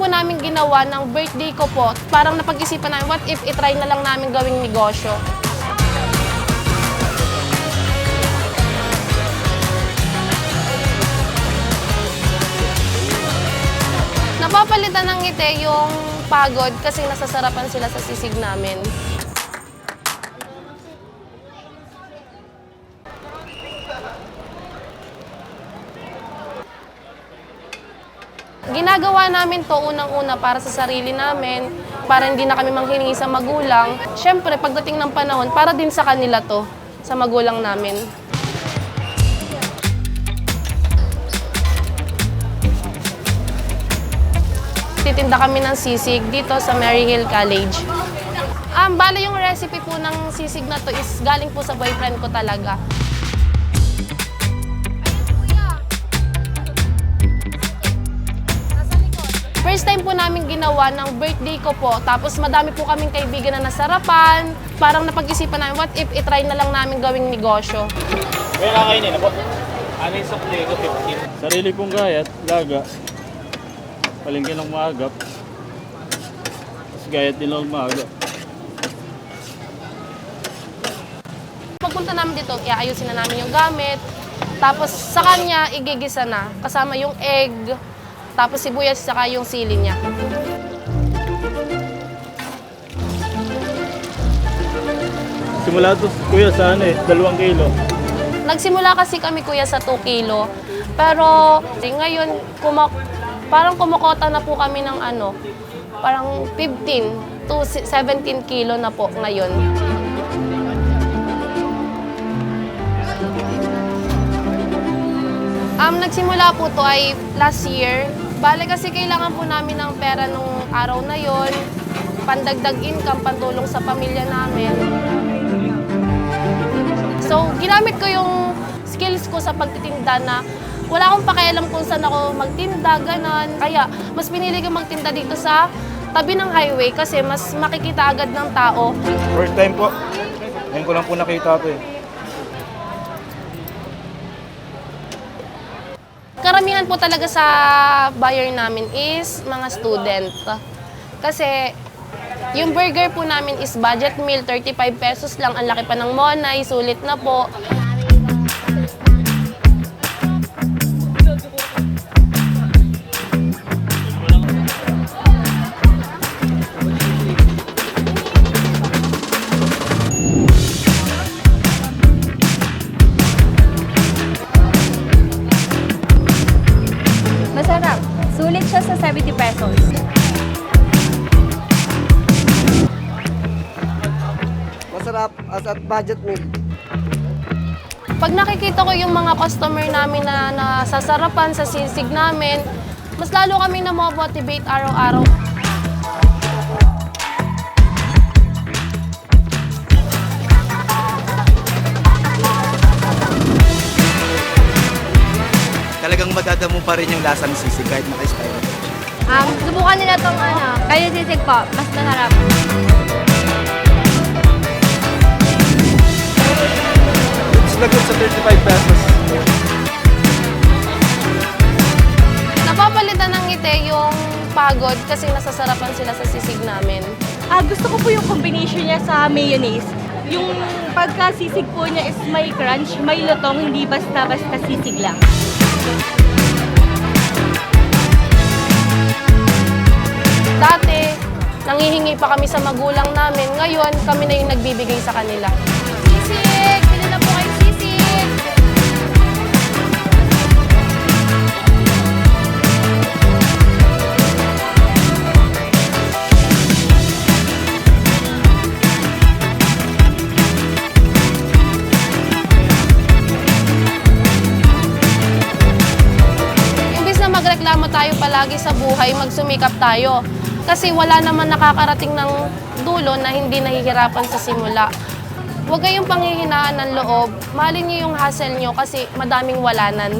po namin ginawa ng birthday ko po, parang napag-isipan namin, what if itry na lang namin gawing negosyo? Napapalitan ng ngiti yung pagod kasi nasasarapan sila sa sisig namin. Ginagawa namin to unang-una para sa sarili namin, para hindi na kami manghiningi sa magulang. Siyempre, pagdating ng panahon, para din sa kanila to, sa magulang namin. Titinda kami ng sisig dito sa Mary Hill College. Um, bale yung recipe po ng sisig na to is galing po sa boyfriend ko talaga. First time po namin ginawa ng birthday ko po. Tapos madami po kaming kaibigan na nasarapan. Parang napag-isipan namin, what if itry na lang namin gawing negosyo? Kaya kakainin na po. Ano yung sukli ko 15? Sarili kong gayat, laga. Palengke ng maagap. Tapos gayat din ng maaga. Pagpunta namin dito, iayusin na namin yung gamit. Tapos sa kanya, igigisa na. Kasama yung egg, tapos sibuyas, saka yung sili niya. Simula to kuya sa ano eh, dalawang kilo. Nagsimula kasi kami kuya sa 2 kilo. Pero eh, ngayon, kuma- parang kumukota na po kami ng ano, parang 15 to si- 17 kilo na po ngayon. Um, nagsimula po to ay last year. Bale kasi kailangan po namin ng pera nung araw na yon, pandagdag income, pantulong sa pamilya namin. So, ginamit ko yung skills ko sa pagtitinda na wala akong pakialam kung saan ako magtinda, ganon. Kaya, mas pinili ko magtinda dito sa tabi ng highway kasi mas makikita agad ng tao. First time po. Ngayon ko lang po nakita ito eh. Po talaga sa buyer namin is mga student. Kasi yung burger po namin is budget meal, 35 pesos lang. Ang laki pa ng monay, sulit na po. Siya sa 70 pesos. Masarap as at budget meal. Pag nakikita ko yung mga customer namin na nasasarapan sa sisig namin, mas lalo kami na motivate araw-araw. Talagang madadamo pa rin yung lasa ng sisig kahit naka-style. Um, subukan nila tong ano, kayo sisig po. Mas masarap. It's na good sa 35 pesos. Napapalitan ng ngiti yung pagod kasi nasasarapan sila sa sisig namin. Ah, gusto ko po yung combination niya sa mayonnaise. Yung pagka-sisig po niya is may crunch, may lutong, hindi basta-basta sisig lang. Dati, nangihingi pa kami sa magulang namin. Ngayon, kami na yung nagbibigay sa kanila. Magreklamo tayo palagi sa buhay, magsumikap tayo. Kasi wala naman nakakarating ng dulo na hindi nahihirapan sa simula. Huwag kayong panghihinaan ng loob. Mahalin niyo yung hustle niyo kasi madaming walanan.